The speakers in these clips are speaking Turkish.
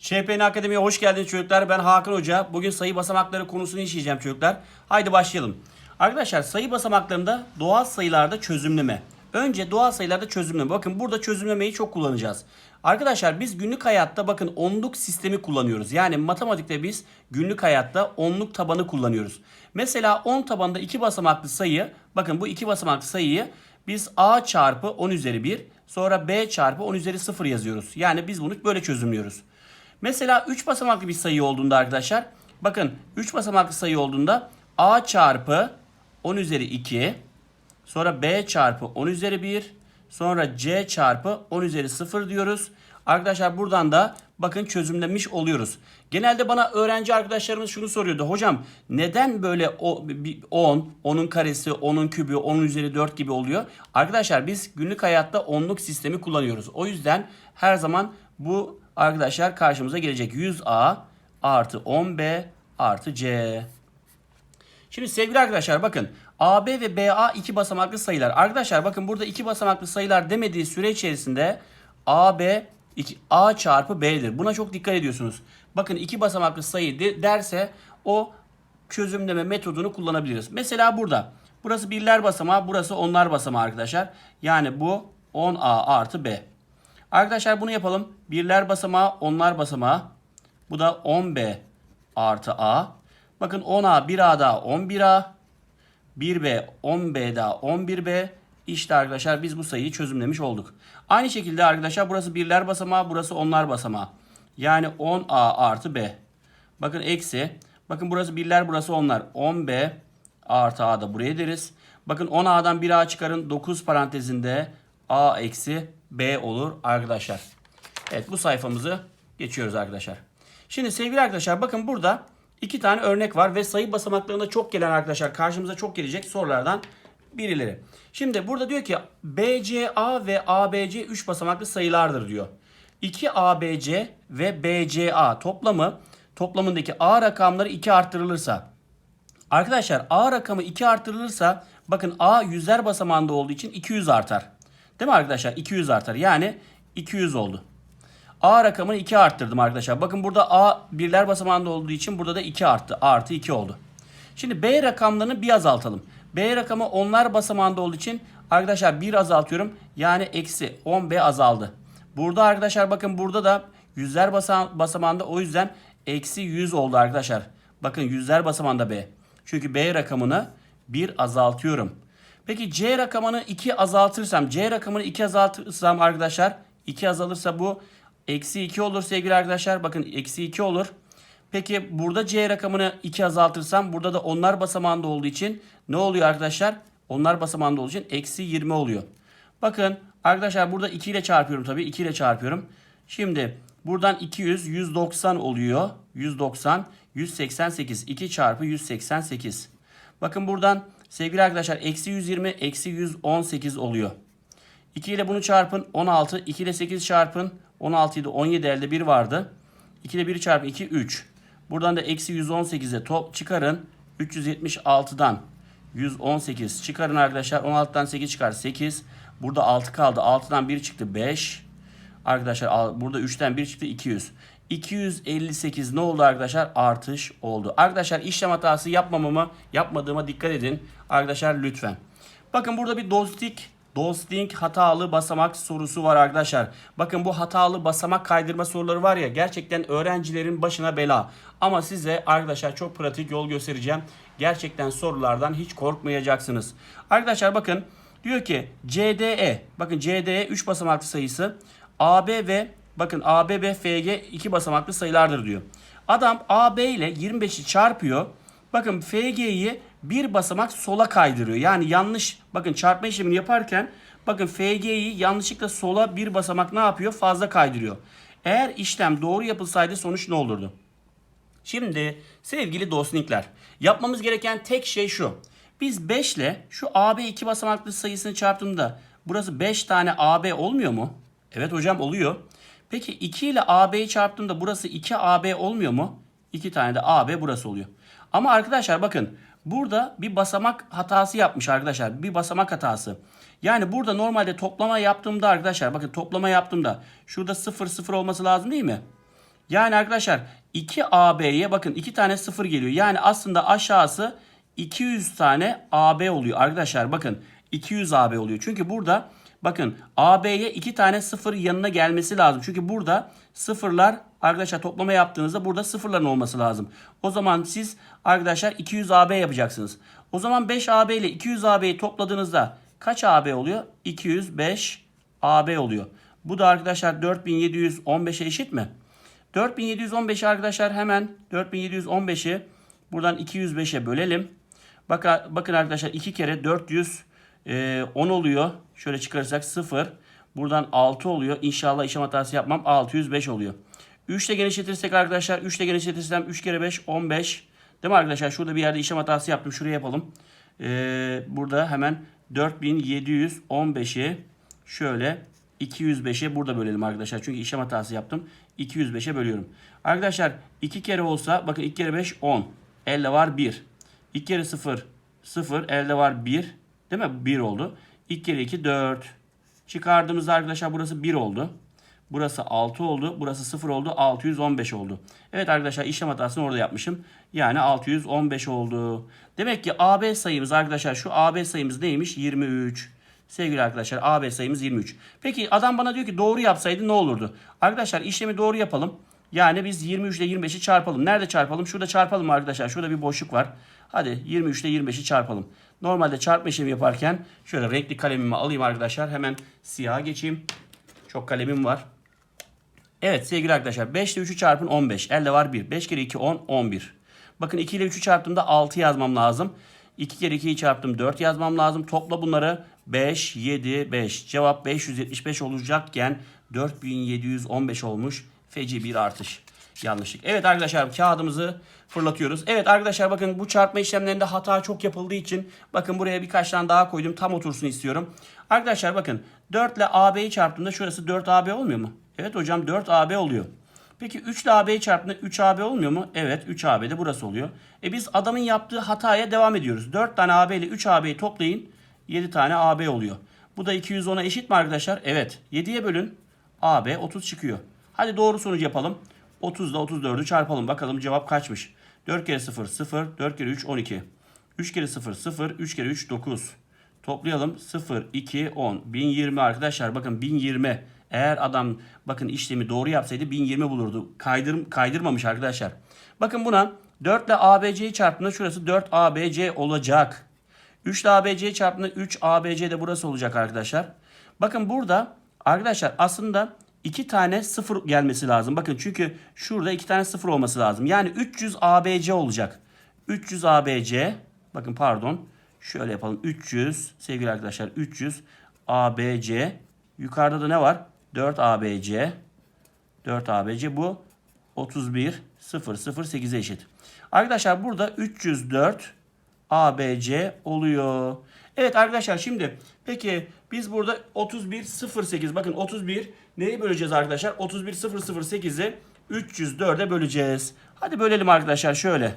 ŞPN Akademi'ye hoş geldiniz çocuklar. Ben Hakan Hoca. Bugün sayı basamakları konusunu işleyeceğim çocuklar. Haydi başlayalım. Arkadaşlar sayı basamaklarında doğal sayılarda çözümleme. Önce doğal sayılarda çözümleme. Bakın burada çözümlemeyi çok kullanacağız. Arkadaşlar biz günlük hayatta bakın onluk sistemi kullanıyoruz. Yani matematikte biz günlük hayatta onluk tabanı kullanıyoruz. Mesela 10 tabanında 2 basamaklı sayı bakın bu 2 basamaklı sayıyı biz a çarpı 10 üzeri 1 sonra b çarpı 10 üzeri 0 yazıyoruz. Yani biz bunu böyle çözümlüyoruz. Mesela 3 basamaklı bir sayı olduğunda arkadaşlar bakın 3 basamaklı sayı olduğunda a çarpı 10 üzeri 2 sonra b çarpı 10 üzeri 1 sonra c çarpı 10 üzeri 0 diyoruz. Arkadaşlar buradan da bakın çözümlemiş oluyoruz. Genelde bana öğrenci arkadaşlarımız şunu soruyordu. Hocam neden böyle o, bir 10, 10'un karesi, 10'un kübü, 10'un üzeri 4 gibi oluyor? Arkadaşlar biz günlük hayatta onluk sistemi kullanıyoruz. O yüzden her zaman bu arkadaşlar karşımıza gelecek. 100a artı 10b artı c. Şimdi sevgili arkadaşlar bakın AB ve BA iki basamaklı sayılar. Arkadaşlar bakın burada iki basamaklı sayılar demediği süre içerisinde AB iki, A çarpı B'dir. Buna çok dikkat ediyorsunuz. Bakın iki basamaklı sayı de- derse o çözümleme metodunu kullanabiliriz. Mesela burada. Burası birler basamağı, burası onlar basamağı arkadaşlar. Yani bu 10A artı B. Arkadaşlar bunu yapalım. Birler basamağı, onlar basamağı. Bu da 10B artı A. Bakın 10A 1A daha 11A. 1B 10B daha 11B. İşte arkadaşlar biz bu sayıyı çözümlemiş olduk. Aynı şekilde arkadaşlar burası birler basamağı, burası onlar basamağı. Yani 10A artı B. Bakın eksi. Bakın burası birler, burası onlar. 10B artı A da buraya deriz. Bakın 10A'dan 1A çıkarın. 9 parantezinde A eksi B olur arkadaşlar. Evet bu sayfamızı geçiyoruz arkadaşlar. Şimdi sevgili arkadaşlar bakın burada iki tane örnek var ve sayı basamaklarında çok gelen arkadaşlar karşımıza çok gelecek sorulardan birileri. Şimdi burada diyor ki BCA ve ABC 3 basamaklı sayılardır diyor. 2 ABC ve BCA toplamı toplamındaki A rakamları 2 arttırılırsa Arkadaşlar A rakamı 2 artırılırsa bakın A yüzler basamağında olduğu için 200 artar. Değil mi arkadaşlar? 200 artar. Yani 200 oldu. A rakamını 2 arttırdım arkadaşlar. Bakın burada A birler basamağında olduğu için burada da 2 arttı. A artı 2 oldu. Şimdi B rakamlarını bir azaltalım. B rakamı onlar basamağında olduğu için arkadaşlar 1 azaltıyorum. Yani eksi 10B azaldı. Burada arkadaşlar bakın burada da yüzler basa- basamağında o yüzden eksi 100 oldu arkadaşlar. Bakın yüzler basamağında B. Çünkü B rakamını 1 azaltıyorum. Peki C rakamını 2 azaltırsam, C rakamını 2 azaltırsam arkadaşlar 2 azalırsa bu eksi 2 olur sevgili arkadaşlar. Bakın eksi 2 olur. Peki burada C rakamını 2 azaltırsam burada da onlar basamağında olduğu için ne oluyor arkadaşlar? Onlar basamağında olduğu için eksi 20 oluyor. Bakın arkadaşlar burada 2 ile çarpıyorum tabii. 2 ile çarpıyorum. Şimdi buradan 200 190 oluyor. 190 188 2 çarpı 188. Bakın buradan sevgili arkadaşlar eksi 120 eksi 118 oluyor. 2 ile bunu çarpın 16. 2 ile 8 çarpın 16 idi 17 elde 1 vardı. 2 ile 1 çarpı 2 3. Buradan da eksi 118'e top çıkarın. 376'dan 118 çıkarın arkadaşlar. 16'dan 8 çıkar 8. Burada 6 kaldı. 6'dan 1 çıktı 5. Arkadaşlar burada 3'ten 1 çıktı 200. 258 ne oldu arkadaşlar? Artış oldu. Arkadaşlar işlem hatası yapmamama, yapmadığıma dikkat edin. Arkadaşlar lütfen. Bakın burada bir dostik Dosting hatalı basamak sorusu var arkadaşlar. Bakın bu hatalı basamak kaydırma soruları var ya gerçekten öğrencilerin başına bela. Ama size arkadaşlar çok pratik yol göstereceğim. Gerçekten sorulardan hiç korkmayacaksınız. Arkadaşlar bakın diyor ki CDE bakın CDE 3 basamaklı sayısı AB ve bakın AB ve FG 2 basamaklı sayılardır diyor. Adam AB ile 25'i çarpıyor. Bakın FG'yi bir basamak sola kaydırıyor. Yani yanlış bakın çarpma işlemini yaparken bakın FG'yi yanlışlıkla sola bir basamak ne yapıyor? Fazla kaydırıyor. Eğer işlem doğru yapılsaydı sonuç ne olurdu? Şimdi sevgili dostnikler yapmamız gereken tek şey şu. Biz 5 ile şu AB iki basamaklı sayısını çarptığımda burası 5 tane AB olmuyor mu? Evet hocam oluyor. Peki 2 ile AB'yi çarptığımda burası 2AB olmuyor mu? 2 tane de AB burası oluyor. Ama arkadaşlar bakın burada bir basamak hatası yapmış arkadaşlar. Bir basamak hatası. Yani burada normalde toplama yaptığımda arkadaşlar bakın toplama yaptığımda şurada 0 0 olması lazım değil mi? Yani arkadaşlar 2AB'ye bakın 2 tane 0 geliyor. Yani aslında aşağısı 200 tane AB oluyor. Arkadaşlar bakın 200 AB oluyor. Çünkü burada bakın AB'ye 2 tane 0 yanına gelmesi lazım. Çünkü burada sıfırlar arkadaşlar toplama yaptığınızda burada sıfırların olması lazım. O zaman siz arkadaşlar 200 AB yapacaksınız. O zaman 5 AB ile 200 AB'yi topladığınızda kaç AB oluyor? 205 AB oluyor. Bu da arkadaşlar 4715'e eşit mi? 4715'i arkadaşlar hemen 4715'i buradan 205'e bölelim. Bakın arkadaşlar 2 kere 400 e, 10 oluyor. Şöyle çıkarırsak 0. Buradan 6 oluyor. İnşallah işlem hatası yapmam. 605 oluyor. 3 ile genişletirsek arkadaşlar 3 ile genişletirsem 3 kere 5 15. Değil mi arkadaşlar? Şurada bir yerde işlem hatası yaptım. Şuraya yapalım. Ee, burada hemen 4715'i şöyle 205'e burada bölelim arkadaşlar. Çünkü işlem hatası yaptım. 205'e bölüyorum. Arkadaşlar 2 kere olsa bakın 2 kere 5 10. Elde var 1. 2 kere 0 0. Elde var 1. Değil mi? 1 oldu. 2 kere 2 4. Çıkardığımızda arkadaşlar burası 1 oldu. Burası 6 oldu. Burası 0 oldu. 615 oldu. Evet arkadaşlar işlem hatasını orada yapmışım. Yani 615 oldu. Demek ki AB sayımız arkadaşlar şu AB sayımız neymiş? 23. Sevgili arkadaşlar AB sayımız 23. Peki adam bana diyor ki doğru yapsaydı ne olurdu? Arkadaşlar işlemi doğru yapalım. Yani biz 23 ile 25'i çarpalım. Nerede çarpalım? Şurada çarpalım arkadaşlar. Şurada bir boşluk var. Hadi 23 ile 25'i çarpalım. Normalde çarpma işlemi yaparken şöyle renkli kalemimi alayım arkadaşlar. Hemen siyaha geçeyim. Çok kalemim var. Evet sevgili arkadaşlar 5 ile 3'ü çarpın 15. Elde var 1. 5 kere 2 10 11. Bakın 2 ile 3'ü çarptığımda 6 yazmam lazım. 2 kere 2'yi çarptım 4 yazmam lazım. Topla bunları 5 7 5. Cevap 575 olacakken 4715 olmuş. Feci bir artış. Yanlışlık. Evet arkadaşlar kağıdımızı fırlatıyoruz. Evet arkadaşlar bakın bu çarpma işlemlerinde hata çok yapıldığı için bakın buraya birkaç tane daha koydum. Tam otursun istiyorum. Arkadaşlar bakın 4 ile AB'yi çarptığımda şurası 4AB olmuyor mu? Evet hocam 4AB oluyor. Peki 3 ile AB'yi çarptığında 3AB olmuyor mu? Evet 3AB de burası oluyor. E biz adamın yaptığı hataya devam ediyoruz. 4 tane AB ile 3 AB'yi toplayın. 7 tane AB oluyor. Bu da 210'a eşit mi arkadaşlar? Evet. 7'ye bölün. AB 30 çıkıyor. Hadi doğru sonucu yapalım. 30 ile 34'ü çarpalım. Bakalım cevap kaçmış? 4 kere 0 0. 4 kere 3 12. 3 kere 0 0. 3 kere 3 9. Toplayalım. 0 2 10. 1020 arkadaşlar. Bakın 1020. Eğer adam bakın işlemi doğru yapsaydı 1020 bulurdu. Kaydır, kaydırmamış arkadaşlar. Bakın buna 4 ile ABC'yi çarptığında şurası 4 ABC olacak. 3 ile ABC'yi çarptığında 3 ABC de burası olacak arkadaşlar. Bakın burada arkadaşlar aslında 2 tane 0 gelmesi lazım. Bakın çünkü şurada 2 tane 0 olması lazım. Yani 300 ABC olacak. 300 ABC bakın pardon şöyle yapalım. 300 sevgili arkadaşlar 300 ABC yukarıda da ne var? 4 ABC 4 ABC bu 31 0 0 8'e eşit. Arkadaşlar burada 304 ABC oluyor. Evet arkadaşlar şimdi peki biz burada 31 08 bakın 31 neyi böleceğiz arkadaşlar? 31 008'i 304'e böleceğiz. Hadi bölelim arkadaşlar şöyle.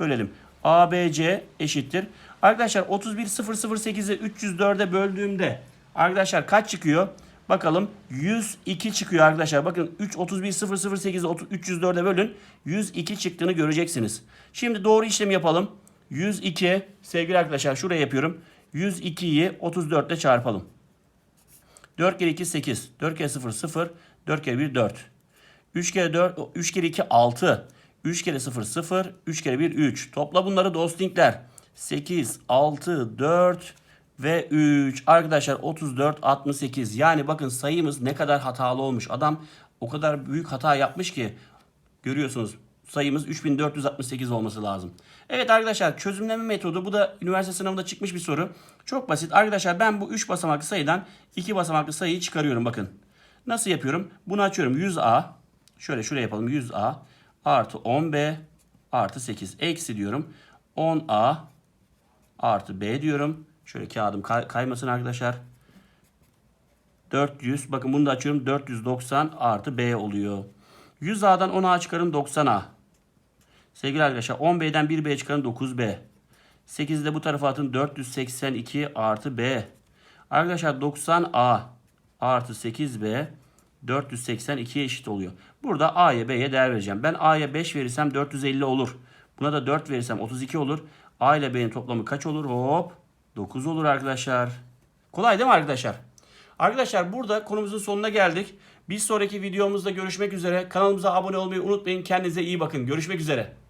Bölelim. ABC eşittir. Arkadaşlar 31 008'i 304'e böldüğümde arkadaşlar kaç çıkıyor? Bakalım 102 çıkıyor arkadaşlar. Bakın 3 31 008'i 304'e bölün. 102 çıktığını göreceksiniz. Şimdi doğru işlemi yapalım. 102 sevgili arkadaşlar şuraya yapıyorum. 102'yi 34 ile çarpalım. 4 kere 2 8. 4 kere 0 0. 4 kere 1 4. 3 kere 4 3 kere 2 6. 3 kere 0 0. 3 kere 1 3. Topla bunları dostingler. 8 6 4 ve 3. Arkadaşlar 34 68. Yani bakın sayımız ne kadar hatalı olmuş. Adam o kadar büyük hata yapmış ki görüyorsunuz sayımız 3468 olması lazım. Evet arkadaşlar çözümleme metodu bu da üniversite sınavında çıkmış bir soru. Çok basit. Arkadaşlar ben bu 3 basamaklı sayıdan 2 basamaklı sayıyı çıkarıyorum bakın. Nasıl yapıyorum? Bunu açıyorum 100A. Şöyle şuraya yapalım 100A artı 10B artı 8 eksi diyorum. 10A artı B diyorum. Şöyle kağıdım kay- kaymasın arkadaşlar. 400 bakın bunu da açıyorum 490 artı B oluyor. 100A'dan 10A çıkarın 90A. Sevgili arkadaşlar 10B'den 1B çıkarın 9B. 8'i de bu tarafa atın 482 artı B. Arkadaşlar 90A artı 8B 482'ye eşit oluyor. Burada A'ya B'ye değer vereceğim. Ben A'ya 5 verirsem 450 olur. Buna da 4 verirsem 32 olur. A ile B'nin toplamı kaç olur? Hop 9 olur arkadaşlar. Kolay değil mi arkadaşlar? Arkadaşlar burada konumuzun sonuna geldik. Bir sonraki videomuzda görüşmek üzere. Kanalımıza abone olmayı unutmayın. Kendinize iyi bakın. Görüşmek üzere.